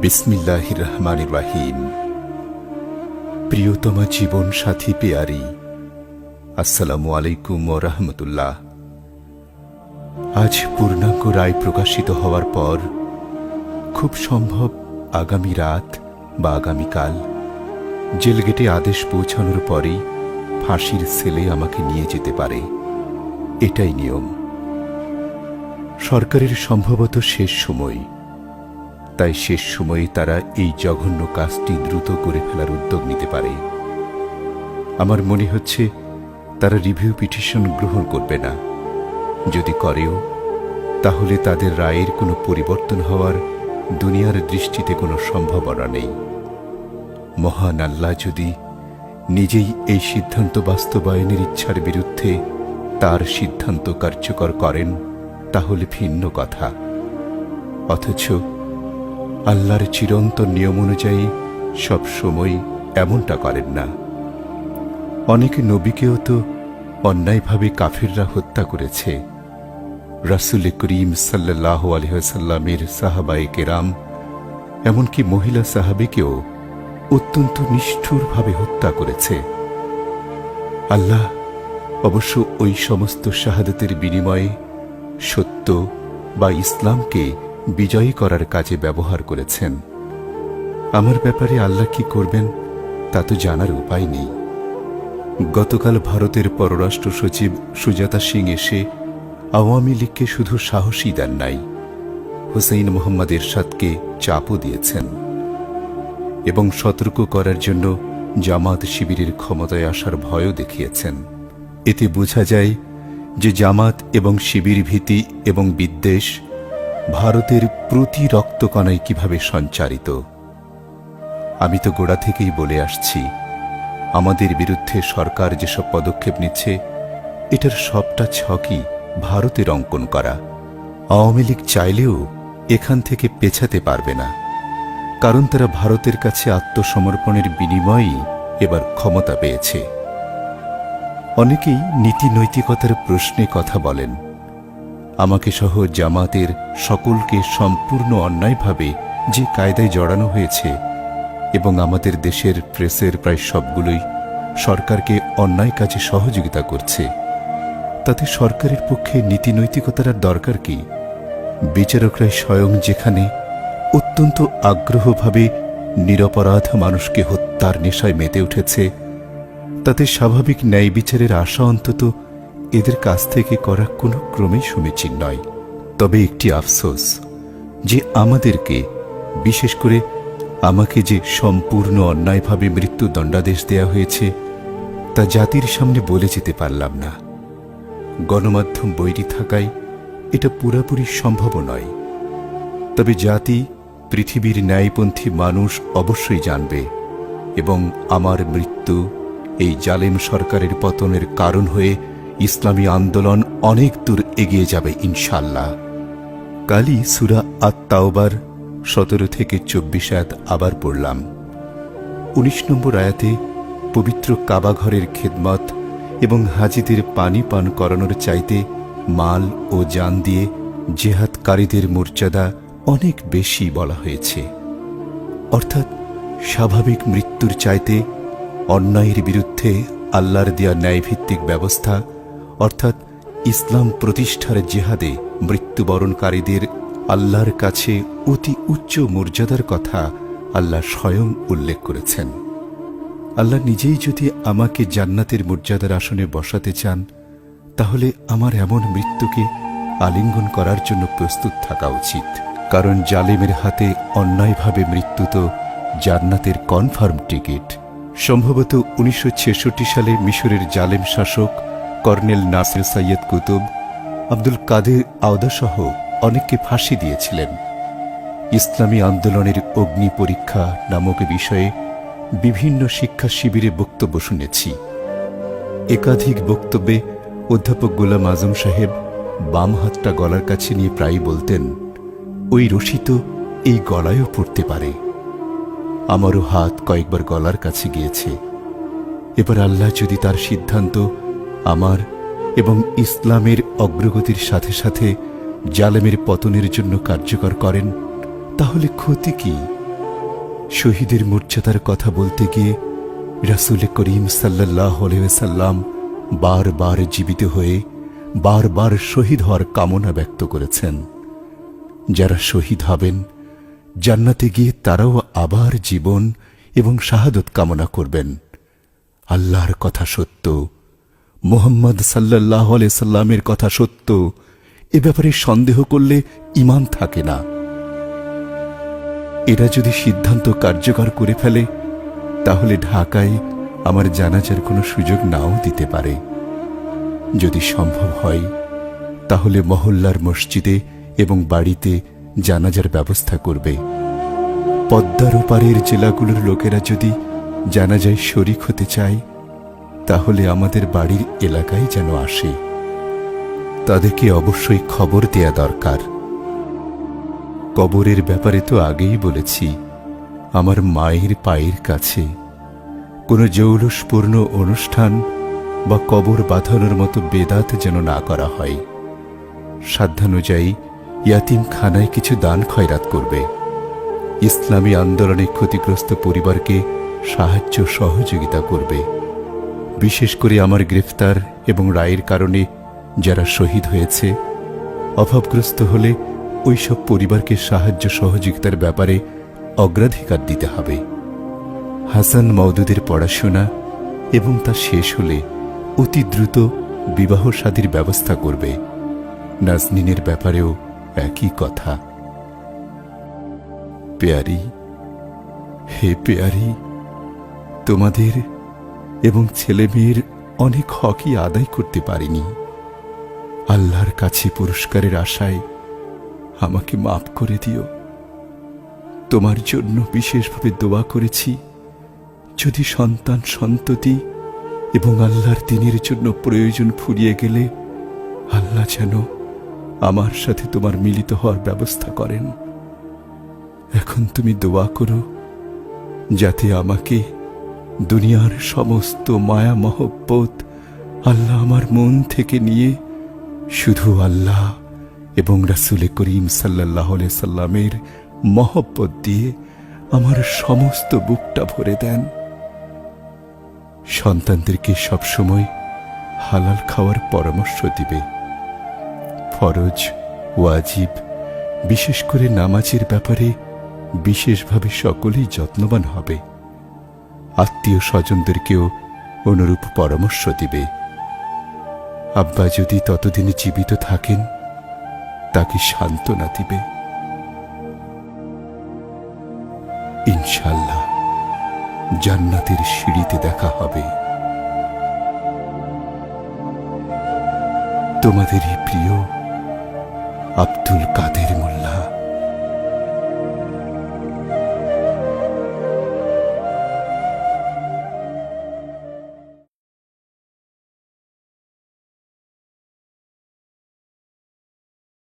বিসমিল্লাহ রহমান রাহিম প্রিয়তমা জীবন সাথী পেয়ারি, আসসালামু আলাইকুম ও রহমতুল্লাহ। আজ পূর্ণাঙ্গ রায় প্রকাশিত হওয়ার পর খুব সম্ভব আগামী রাত বা আগামীকাল জেলগেটে আদেশ পৌঁছানোর পরেই ফাঁসির সেলে আমাকে নিয়ে যেতে পারে। এটাই নিয়ম। সরকারের সম্ভবত শেষ সময়। তাই শেষ সময়ে তারা এই জঘন্য কাজটি দ্রুত করে ফেলার উদ্যোগ নিতে পারে। আমার মনে হচ্ছে তারা রিভিউ পিটিশন গ্রহণ করবে না। যদি করেও, তাহলে তাদের রায়ের কোনো পরিবর্তন হওয়ার দুনিয়ার দৃষ্টিতে কোনো সম্ভাবনা নেই। মহান আল্লাহ যদি নিজেই এই সিদ্ধান্ত বাস্তবায়নের ইচ্ছার বিরুদ্ধে তার সিদ্ধান্ত কার্যকর করেন, তাহলে ভিন্ন কথা। অথচ আল্লাহর চিরন্তন নিয়ম অনুযায়ী সব সময় এমনটা করেন না। অনেক নবীকেও তো অন্যায়ভাবে কাফিররা হত্যা করেছে। রাসুল করিম সাল্লাহ আলহামের সাহাবায়ে কেরাম, এমনকি মহিলা সাহাবিকেও অত্যন্ত নিষ্ঠুরভাবে হত্যা করেছে। আল্লাহ অবশ্য ওই সমস্ত শাহাদতের বিনিময়ে সত্য বা ইসলামকে বিজয়ী করার কাজে ব্যবহার করেছেন। আমার ব্যাপারে আল্লাহ কি করবেন, তা তো জানার উপায় নেই। গতকাল ভারতের পররাষ্ট্র সচিব সুজাতা সিং এসে আওয়ামী লীগকে শুধু সাহসী দেন নাই, হুসেইন মোহাম্মদ এরশাদকে চাপও দিয়েছেন এবং সতর্ক করার জন্য জামাত শিবিরের ক্ষমতায় আসার ভয়ও দেখিয়েছেন। এতে বোঝা যায় যে জামাত এবং শিবির ভীতি এবং বিদ্বেষ ভারতের প্রতি রক্তকণায় কীভাবে সঞ্চারিত? আমি তো গোড়া থেকেই বলে আসছি, আমাদের বিরুদ্ধে সরকার যেসব পদক্ষেপ নিচ্ছে, এটার সবটা ছকই ভারতের অঙ্কন করা। আওয়ামী লীগ চাইলেও এখান থেকে পেছাতে পারবে না, কারণ তারা ভারতের কাছে আত্মসমর্পণের বিনিময়েই এবার ক্ষমতা পেয়েছে। অনেকেই নীতি নৈতিকতার প্রশ্নে কথা বলেন আমাকে সহ জামাতের সকলকে সম্পূর্ণ অন্যায়ভাবে যে কায়দায় জড়ানো হয়েছে এবং আমাদের দেশের প্রেসের প্রায় সবগুলোই সরকারকে অন্যায় কাজে সহযোগিতা করছে। তাতে সরকারের পক্ষে নীতি নৈতিকতার দরকার কি? বিচারকরাই স্বয়ং যেখানে অত্যন্ত আগ্রহভাবে নিরপরাধ মানুষকে হত্যার নেশায় মেতে উঠেছে, তাতে স্বাভাবিক ন্যায় বিচারের আশা অন্তত এদের কাছ থেকে করা কোনো ক্রমেই সমীচীন নয়। তবে একটি আফসোস যে আমাদেরকে, বিশেষ করে আমাকে যে সম্পূর্ণ অন্যায়ভাবে মৃত্যু দণ্ডাদেশ দেয়া হয়েছে, তা জাতির সামনে বলে যেতে পারলাম না। গণমাধ্যম বৈরী থাকায় এটা পুরাপুরি সম্ভব নয়। তবে জাতি, পৃথিবীর ন্যায়পন্থী মানুষ অবশ্যই জানবে এবং আমার মৃত্যু এই জালেম সরকারের পতনের কারণ হয়ে ইসলামী আন্দোলন অনেক দূর এগিয়ে যাবে ইনশাল্লাহ কালি সুরা আত্মাওবার সতেরো থেকে চব্বিশ আয়াত আবার পড়লাম। উনিশ নম্বর আয়াতে পবিত্র কাবাঘরের খেদমত এবং হাজিদের পানি পান করানোর চাইতে মাল ও জান দিয়ে জেহাদকারীদের মর্যাদা অনেক বেশি বলা হয়েছে। অর্থাৎ স্বাভাবিক মৃত্যুর চাইতে অন্যায়ের বিরুদ্ধে আল্লাহর দেয়া ন্যায়ভিত্তিক ব্যবস্থা অর্থাৎ ইসলাম প্রতিষ্ঠার জেহাদে মৃত্যুবরণকারীদের আল্লাহর কাছে অতি উচ্চ মর্যাদার কথা আল্লাহ স্বয়ং উল্লেখ করেছেন। আল্লাহ নিজেই যদি আমাকে জান্নাতের মর্যাদার আসনে বসাতে চান, তাহলে আমার এমন মৃত্যুকে আলিঙ্গন করার জন্য প্রস্তুত থাকা উচিত। কারণ জালেমের হাতে অন্যায়ভাবে মৃত্যু তো জান্নাতের কনফার্ম টিকিট। সম্ভবত উনিশশো ছেষট্টি সালে মিশরের জালেম শাসক colonel Nasser Syed Qutb, Abdul Qader আওদাসহ অনেককে ফাঁসি দিয়েছিলেন। ইসলামী আন্দোলনের অগ্নি পরীক্ষা নামক বিষয়ে বিভিন্ন শিক্ষা শিবিরে বক্তব্য শুনেছি। একাধিক বক্তব্যে অধ্যাপক গোলাম আজম সাহেব বাম হাতটা গলার কাছে নিয়ে প্রায়ই বলতেন, ওই রশি তো এই গলায়ও পড়তে পারে। আমারও হাত কয়েকবার গলার কাছে গিয়েছে। এবার আল্লাহ যদি তার সিদ্ধান্ত আমার এবং ইসলামের অগ্রগতির সাথে সাথে জালেমের পতনের জন্য কার্যকর করেন, তাহলে ক্ষতি কি? শহীদের মর্যাদার কথা বলতে গিয়ে রাসুল করিম সাল্লাহ সাল্লাম বারবার জীবিত হয়ে বারবার শহীদ হওয়ার কামনা ব্যক্ত করেছেন। যারা শহীদ হবেন, জান্নাতে গিয়ে তারাও আবার জীবন এবং শাহাদত কামনা করবেন। আল্লাহর কথা সত্য মোহাম্মদ সাল্লাহ সাল্লামের কথা সত্য। এ ব্যাপারে সন্দেহ করলে ইমান থাকে না। এরা যদি সিদ্ধান্ত কার্যকর করে ফেলে, তাহলে ঢাকায় আমার জানাজার কোনো সুযোগ নাও দিতে পারে। যদি সম্ভব হয়, তাহলে মহল্লার মসজিদে এবং বাড়িতে জানাজার ব্যবস্থা করবে। পদ্মার ওপারের জেলাগুলোর লোকেরা যদি জানাজায় শরিক হতে চায় তাহলে আমাদের বাড়ির এলাকায় যেন আসে। তাদেরকে অবশ্যই খবর দেয়া দরকার। কবরের ব্যাপারে তো আগেই বলেছি, আমার মায়ের পায়ের কাছে। কোনো জৌলসপূর্ণ অনুষ্ঠান বা কবর বাঁধানোর মতো বেদাত যেন না করা হয়। সাধ্যানুযায়ী ইয়াতিম খানায় কিছু দান খয়রাত করবে। ইসলামী আন্দোলনে ক্ষতিগ্রস্ত পরিবারকে সাহায্য সহযোগিতা করবে। বিশেষ করে আমার গ্রেফতার এবং রায়ের কারণে যারা শহীদ হয়েছে, অভাবগ্রস্ত হলে ওইসব পরিবারকে সাহায্য সহযোগিতার ব্যাপারে অগ্রাধিকার দিতে হবে। হাসান মওদুদের পড়াশোনা এবং তা শেষ হলে অতি দ্রুত বিবাহ শাদীর ব্যবস্থা করবে। নাজনিনের ব্যাপারেও একই কথা। পেয়ারি, হে পেয়ারি, তোমাদের এবং ছেলে মেয়ের অনেক হকই আদায় করতে পারিনি। আল্লাহর কাছে পুরস্কারের আশায় আমাকে মাফ করে দিও। তোমার জন্য বিশেষভাবে দোয়া করেছি, যদি সন্তান সন্ততি এবং আল্লাহর দিনের জন্য প্রয়োজন ফুরিয়ে গেলে আল্লাহ যেন আমার সাথে তোমার মিলিত হওয়ার ব্যবস্থা করেন। এখন তুমি দোয়া করো, যাতে আমাকে দুনিয়ার সমস্ত মায়া মহব্বত আল্লাহ আমার মন থেকে নিয়ে শুধু আল্লাহ এবং রাসুলে করিম সাল্লাহ সাল্লামের মহব্বত দিয়ে আমার সমস্ত বুকটা ভরে দেন। সন্তানদেরকে সবসময় হালাল খাওয়ার পরামর্শ দিবে। ফরজ, ওয়াজিব, বিশেষ করে নামাজের ব্যাপারে বিশেষভাবে সকলেই যত্নবান হবে। আত্মীয় স্বজনদেরকেও অনুরূপ পরামর্শ দিবে। আব্বা যদি ততদিন জীবিত থাকেন, তাকে সান্ত্বনা দিবে। ইনশাল্লাহ জান্নাতের সিঁড়িতে দেখা হবে। তোমাদেরই প্রিয় আব্দুল কাদের মোল্লা।